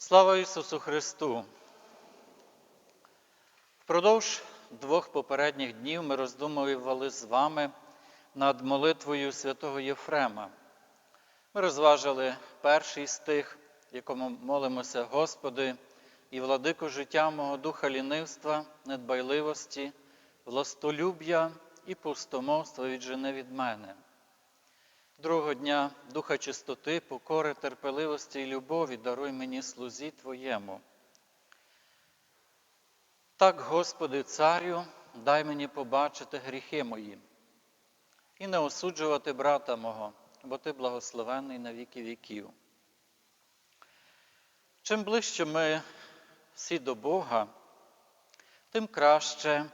Слава Ісусу Христу! Впродовж двох попередніх днів ми роздумували з вами над молитвою святого Єфрема. Ми розважили перший стих, в якому молимося, Господи, і владику життя мого духа лінивства, недбайливості, властолюб'я і пустомовства віджени від мене. Другого дня духа чистоти, покори, терпеливості і любові даруй мені слузі Твоєму. Так, Господи, Царю, дай мені побачити гріхи мої і не осуджувати брата мого, бо Ти благословений на віки віків. Чим ближче ми всі до Бога, тим краще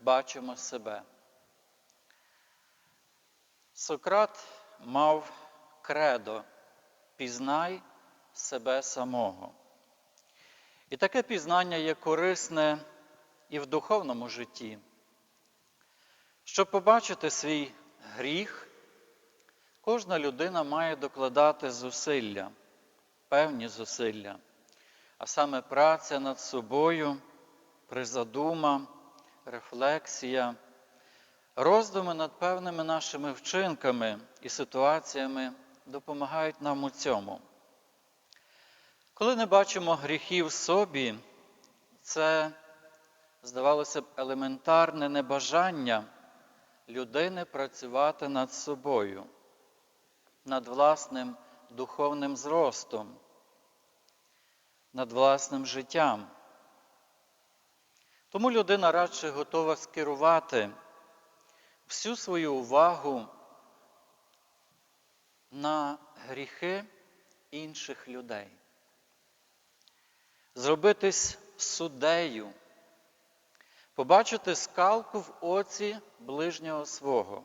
бачимо себе. Сократ мав кредо пізнай себе самого. І таке пізнання є корисне і в духовному житті. Щоб побачити свій гріх, кожна людина має докладати зусилля, певні зусилля, а саме праця над собою, призадума, рефлексія, роздуми над певними нашими вчинками і ситуаціями допомагають нам у цьому. Коли не бачимо гріхів собі, це, здавалося б, елементарне небажання людини працювати над собою, над власним духовним зростом, над власним життям. Тому людина радше готова скерувати всю свою увагу на гріхи інших людей. Зробитись суддею, побачити скалку в оці ближнього свого.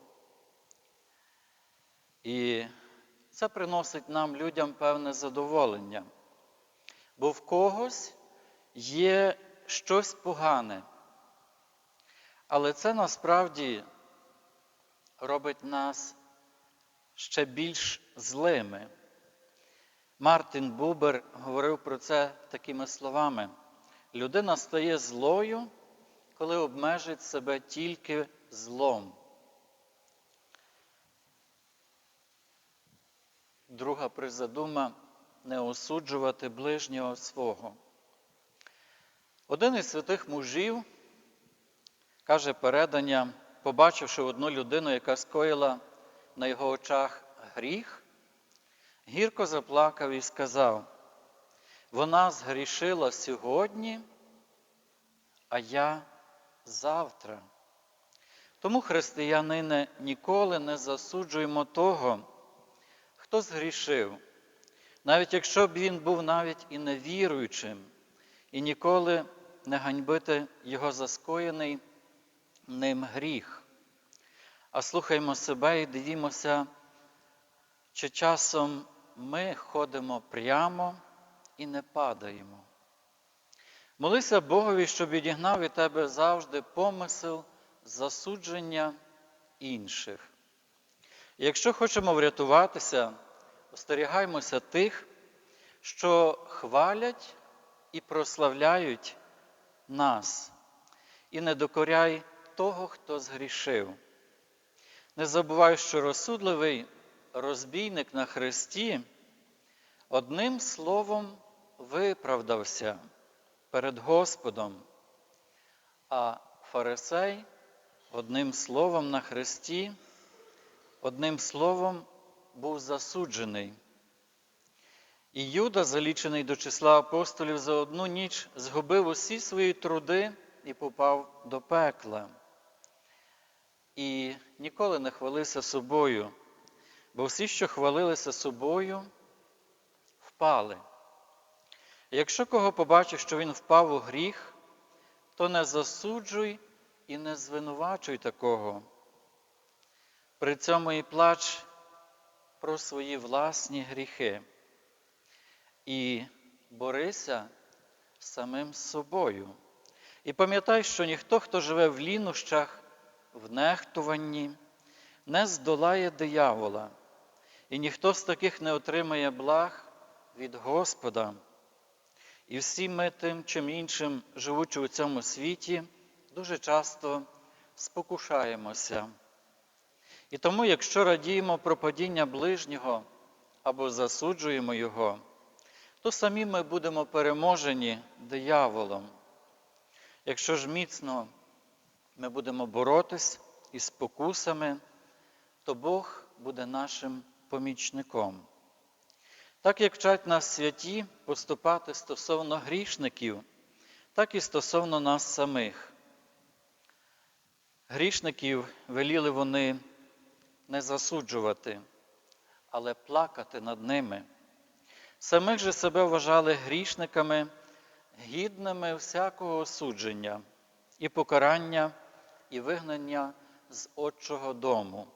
І це приносить нам, людям, певне задоволення, бо в когось є щось погане, але це насправді робить нас ще більш злими. Мартин Бубер говорив про це такими словами: людина стає злою, коли обмежить себе тільки злом. Друга призадума не осуджувати ближнього свого. Один із святих мужів каже передання, побачивши одну людину, яка скоїла на його очах гріх, гірко заплакав і сказав, вона згрішила сьогодні, а я завтра. Тому, християнине, ніколи не засуджуємо того, хто згрішив, навіть якщо б він був навіть і невіруючим, і ніколи не ганьбити його заскоєний ним гріх. А слухаймо себе і дивімося, чи часом ми ходимо прямо і не падаємо. Молися Богові, щоб відігнав від тебе завжди помисел засудження інших. Якщо хочемо врятуватися, остерігаймося тих, що хвалять і прославляють нас, і не докоряй того, хто згрішив. Не забувай, що розсудливий розбійник на хресті одним словом виправдався перед Господом, а фарисей одним словом на хресті, одним словом був засуджений. І Юда, залічений до числа апостолів, за одну ніч згубив усі свої труди і попав до пекла. І ніколи не хвалився собою, бо всі, що хвалилися собою, впали. Якщо кого побачиш, що він впав у гріх, то не засуджуй і не звинувачуй такого. При цьому і плач про свої власні гріхи. І борися самим собою. І пам'ятай, що ніхто, хто живе в лінощах, в нехтуванні, не здолає диявола, і ніхто з таких не отримає благ від Господа. І всі ми тим чим іншим, живучи у цьому світі, дуже часто спокушаємося. І тому, якщо радіємо про падіння ближнього або засуджуємо його, то самі ми будемо переможені дияволом. Якщо ж міцно ми будемо боротись із спокусами, то Бог буде нашим помічником. Так як вчать нас святі поступати стосовно грішників, так і стосовно нас самих. Грішників веліли вони не засуджувати, але плакати над ними. Самих же себе вважали грішниками, гідними всякого осудження і покарання, і вигнання з Отчого дому.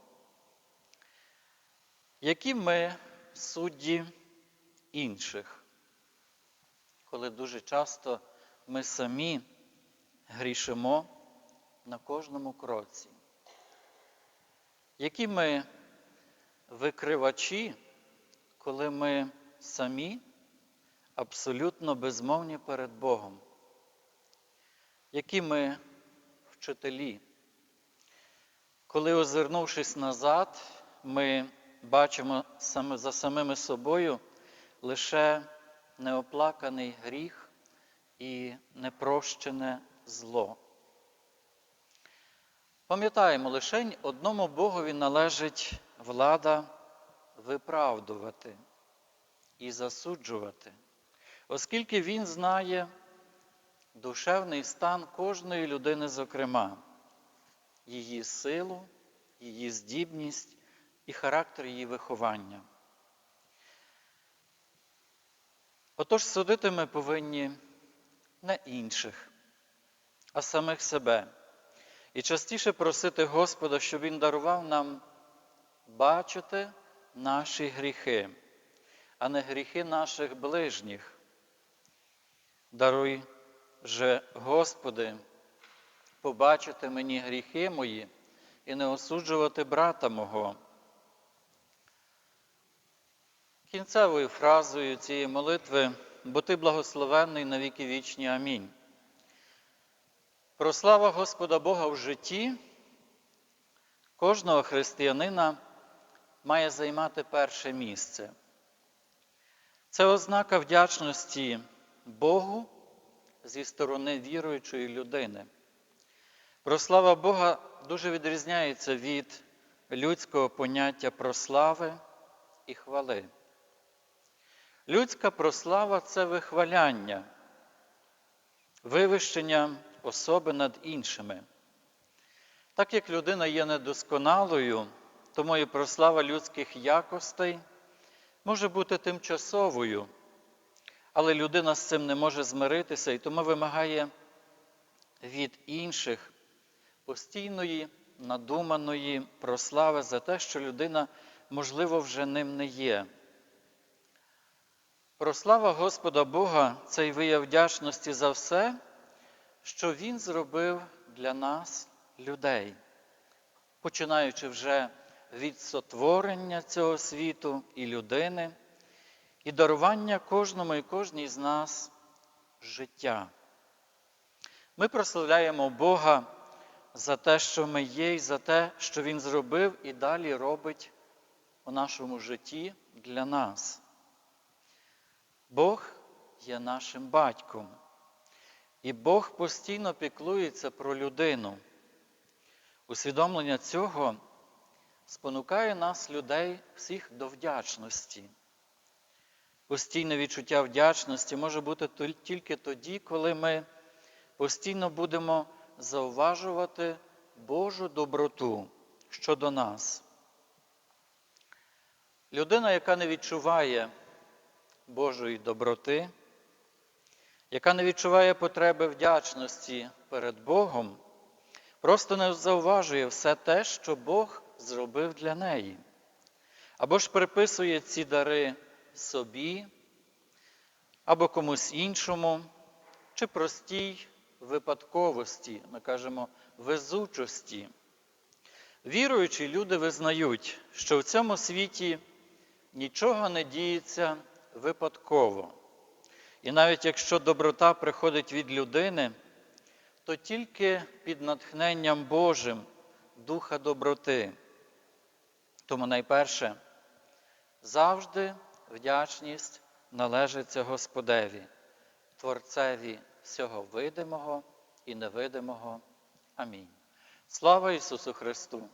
Які ми судді інших, коли дуже часто ми самі грішимо на кожному кроці? Які ми викривачі, коли ми самі абсолютно безмовні перед Богом? Які ми вчителі? Коли, озирнувшись назад, ми бачимо саме за самими собою лише неоплаканий гріх і непрощене зло. Пам'ятаємо, лише одному Богові належить влада виправдувати і засуджувати, оскільки Він знає душевний стан кожної людини, зокрема, її силу, її здібність і характер її виховання. Отож, судити ми повинні не інших, а самих себе. І частіше просити Господа, щоб Він дарував нам бачити наші гріхи, а не гріхи наших ближніх. Даруй же, Господи, побачити мені гріхи мої і не осуджувати брата мого. Кінцевою фразою цієї молитви бо ти благословенний на віки вічні. Амінь. Прослава Господа Бога в житті кожного християнина має займати перше місце. Це ознака вдячності Богу зі сторони віруючої людини. Прослава Бога дуже відрізняється від людського поняття прослави і хвали. Людська прослава це вихваляння, вивищення особи над іншими. Так як людина є недосконалою, тому і прослава людських якостей може бути тимчасовою, але людина з цим не може змиритися і тому вимагає від інших постійної, надуманої прослави за те, що людина, можливо, вже ним не є. Прослава Господа Бога це й вияв вдячності за все, що Він зробив для нас, людей, починаючи вже від сотворення цього світу і людини, і дарування кожному і кожній з нас життя. Ми прославляємо Бога за те, що ми є, і за те, що Він зробив і далі робить у нашому житті для нас. Бог є нашим батьком, і Бог постійно піклується про людину. Усвідомлення цього спонукає нас, людей, всіх до вдячності. Постійне відчуття вдячності може бути тільки тоді, коли ми постійно будемо зауважувати Божу доброту щодо нас. Людина, яка не відчуває Божої доброти, яка не відчуває потреби вдячності перед Богом, просто не зауважує все те, що Бог зробив для неї, або ж приписує ці дари собі, або комусь іншому, чи простій випадковості, ми кажемо, везучості. Віруючі люди визнають, що в цьому світі нічого не діється випадково. І навіть якщо доброта приходить від людини, то тільки під натхненням Божим духа доброти. Тому найперше, завжди вдячність належиться Господеві, Творцеві всього видимого і невидимого. Амінь. Слава Ісусу Христу!